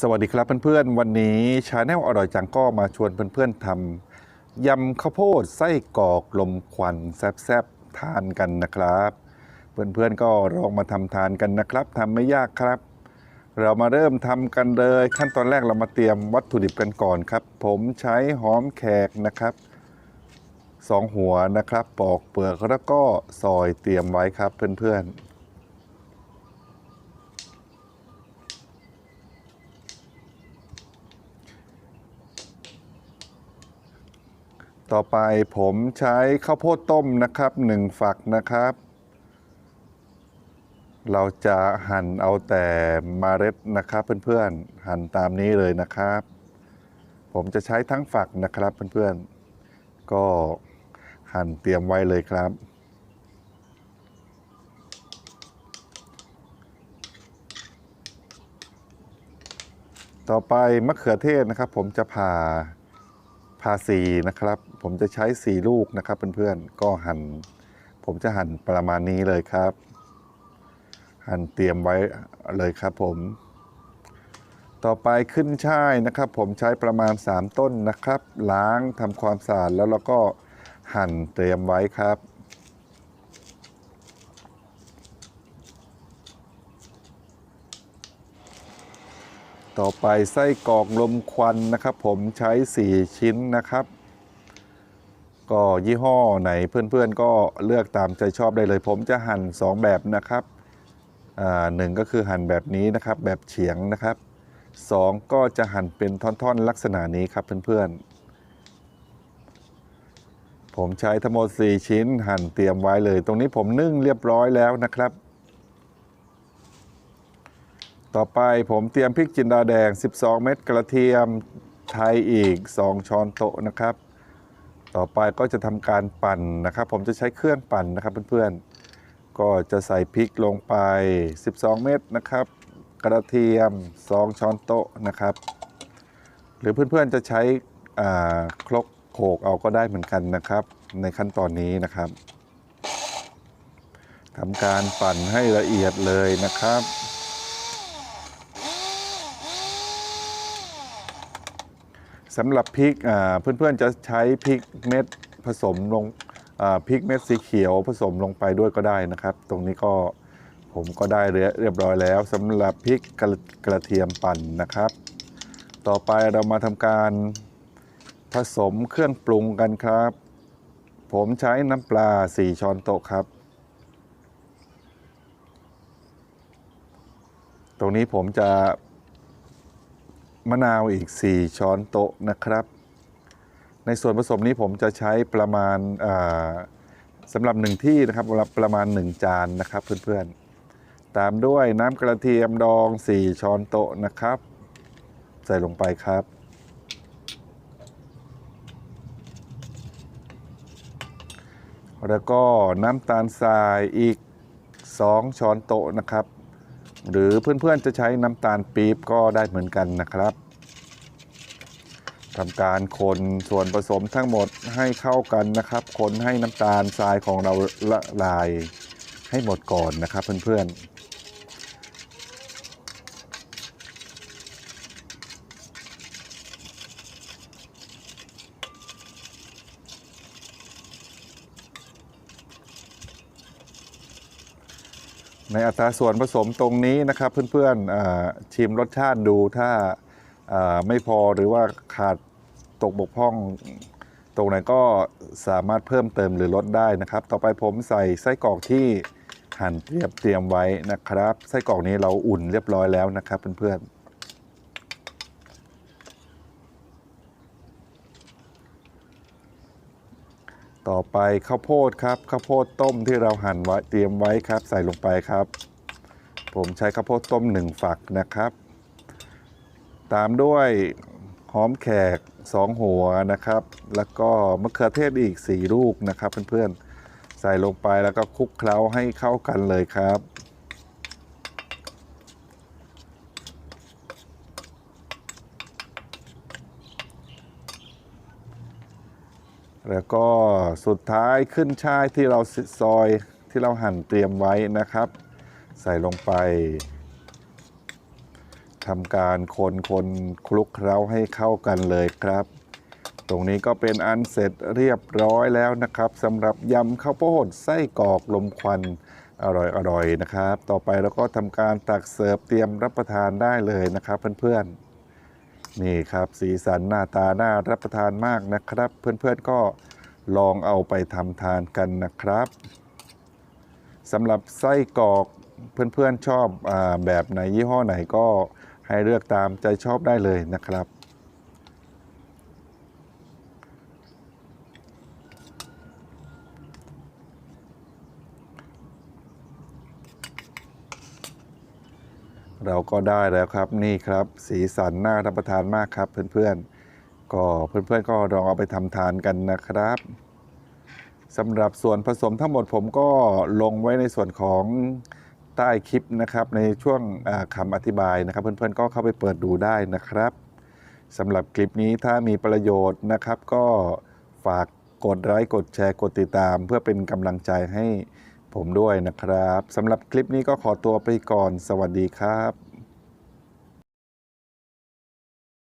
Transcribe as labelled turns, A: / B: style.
A: สวัสดีครับเพื่อนๆ วันนี้ชาแนลอร่อยจังก็มาชวนเพื่อนๆทำยำข้าวโพดไส้กรอกลมควันแซ่บๆทานกันนะครับ เพื่อนๆก็ลองมาทำทานกันนะครับทำไม่ยากครับ เรามาเริ่มทำกันเลย ขั้นตอนแรกเรามาเตรียมวัตถุดิบกันก่อนครับ ผมใช้หอมแขกนะครับสองหัวนะครับ ปอกเปลือกแล้วก็ซอยเตรียมไว้ครับเพื่อนๆ ต่อไปผมใช้ข้าวโพดต้มนะครับหนึ่งฝักนะครับ เราจะหั่นเอาแต่เมล็ดนะครับเพื่อนๆ หั่นตามนี้เลยนะครับ ผมจะใช้ทั้งฝักนะครับเพื่อนๆ ก็หั่นเตรียมไว้เลยครับต่อไปมะเขือเทศนะครับ ผมจะผ่า พาสีนะครับ ผมจะใช้สีลูกนะครับเพื่อนๆก็หั่น ผมจะหั่นประมาณนี้เลยครับ หั่นเตรียมไว้เลยครับผม ต่อไปขึ้นช่ายนะครับ ผมใช้ประมาณ 3 ต้นนะครับ ล้างทำความสะอาดแล้วเราก็หั่นเตรียมไว้ครับ ต่อไปไส้กรอกลมควันนะครับ ผมใช้ 4 ชิ้นนะครับ ก็ยี่ห้อไหนเพื่อนๆก็เลือกตามใจชอบได้เลย ผมจะหั่น 2 แบบนะครับอ่าหนึ่งก็คือหั่นแบบนี้นะครับ แบบเฉียงนะครับสองก็จะหั่นเป็นท่อนๆ ลักษณะนี้ครับเพื่อนๆ ผมใช้ทั้งหมด4ชิ้นหั่นเตรียมไว้เลย ตรงนี้ผมนึ่งเรียบร้อยแล้วนะครับ ต่อไปผมเตรียมพริกจินดาแดง 12 เม็ดกระเทียมไทยอีก 2 ช้อนโต๊ะนะครับ ต่อไปก็จะทำการปั่นนะครับ ผมจะใช้เครื่องปั่นนะครับเพื่อนๆ ก็จะใส่พริกลงไป 12 เม็ดนะครับ กระเทียม 2 ช้อนโต๊ะนะครับ หรือเพื่อนๆจะใช้ครกโขกเอาก็ได้เหมือนกันนะครับ ในขั้นตอนนี้นะครับทำการปั่นให้ละเอียดเลยนะครับ สำหรับพริกเพื่อนๆจะใช้พริกเม็ดผสมลงพริกเม็ดสีเขียวผสมลงไปด้วยก็ได้นะครับ ตรงนี้ก็ผมก็ได้เรียเรียบร้อยแล้วสำหรับพริกกระกระเทียมปั่นนะครับ ต่อไปเรามาทำการผสมเครื่องปรุงกันครับ ผมใช้น้ำปลา 4 ช้อนโต๊ะครับ ตรงนี้ผมจะ มะนาวอีก 4 ช้อนโต๊ะนะครับ ในส่วนผสมนี้ผมจะใช้ประมาณสำหรับหนึ่งที่นะครับประมาณ 1 จานนะครับเพื่อนๆ ตามด้วยน้ำกระเทียมดอง 4 ช้อนโต๊ะนะครับ ใส่ลงไปครับแล้วก็น้ำตาลทรายอีก 2 ช้อนโต๊ะนะครับ หรือเพื่อนๆจะใช้น้ำตาลปี๊บก็ได้เหมือนกันนะครับทำการคนส่วนผสมทั้งหมดให้เข้ากันนะครับ คนให้น้ำตาลทรายของเราละลายให้หมดก่อนนะครับเพื่อนๆ ในอัตราส่วนผสมตรงนี้นะครับ เพื่อนๆชิมรสชาติดูถ้าอ่าไม่พอหรือว่าขาดตกบกพร่องตรงไหนก็สามารถเพิ่มเติมหรือลดได้นะครับ ต่อไปผมใส่ไส้กรอกที่หั่นเตรียมเตรียมไว้นะครับ ไส้กรอกนี้เราอุ่นเรียบร้อยแล้วนะครับเพื่อนๆ ต่อไปข้าวโพดครับข้าวโพดต้มที่เราหั่นไว้เตรียมไว้ครับ ใส่ลงไปครับ ผมใช้ข้าวโพดต้มหนึ่งฝักนะครับ ตามด้วยหอมแขก2หัวนะครับ แล้วก็มะเขือเทศอีก4ลูกนะครับ เพื่อนๆใส่ลงไปแล้วก็คลุกเคล้าให้เข้ากันเลยครับ แล้วก็สุดท้ายขึ้นช่ายที่เราซอยที่เราหั่นเตรียมไว้นะครับ ใส่ลงไปทำการคนคนคลุกเคล้าให้เข้ากันเลยครับ ตรงนี้ก็เป็นอันเสร็จเรียบร้อยแล้วนะครับสำหรับยำข้าวโพดไส้กรอกลมควันอร่อยๆนะครับ ต่อไปเราก็ทำการตักเสิร์ฟเตรียมรับประทานได้เลยนะครับเพื่อนๆ นี่ครับสีสันหน้าตาน่ารับประทานมากนะครับ เพื่อนๆก็ลองเอาไปทำทานกันนะครับสำหรับไส้กรอกเพื่อนๆชอบอแบบไหนยี่ห้อไหนก็ให้เลือกตามใจชอบได้เลยนะครับ เราก็ได้แล้วครับนี่ครับ สีสันน่ารับประทานมากครับเพื่อนๆ ก็เพื่อนๆก็ลองเอาไปทำทานกันนะครับสำหรับส่วนผสมทั้งหมดผมก็ลงไว้ในส่วนของใต้คลิปนะครับ ในช่วงอ่าคำอธิบายนะครับ เพื่อนๆก็เข้าไปเปิดดูได้นะครับสำหรับคลิปนี้ถ้ามีประโยชน์นะครับ ก็ฝากกดไลค์กดแชร์กดติดตาม เพื่อเป็นกำลังใจให้ ผมด้วยนะครับสำหรับคลิปนี้ก็ขอตัวไปก่อน สวัสดีครับ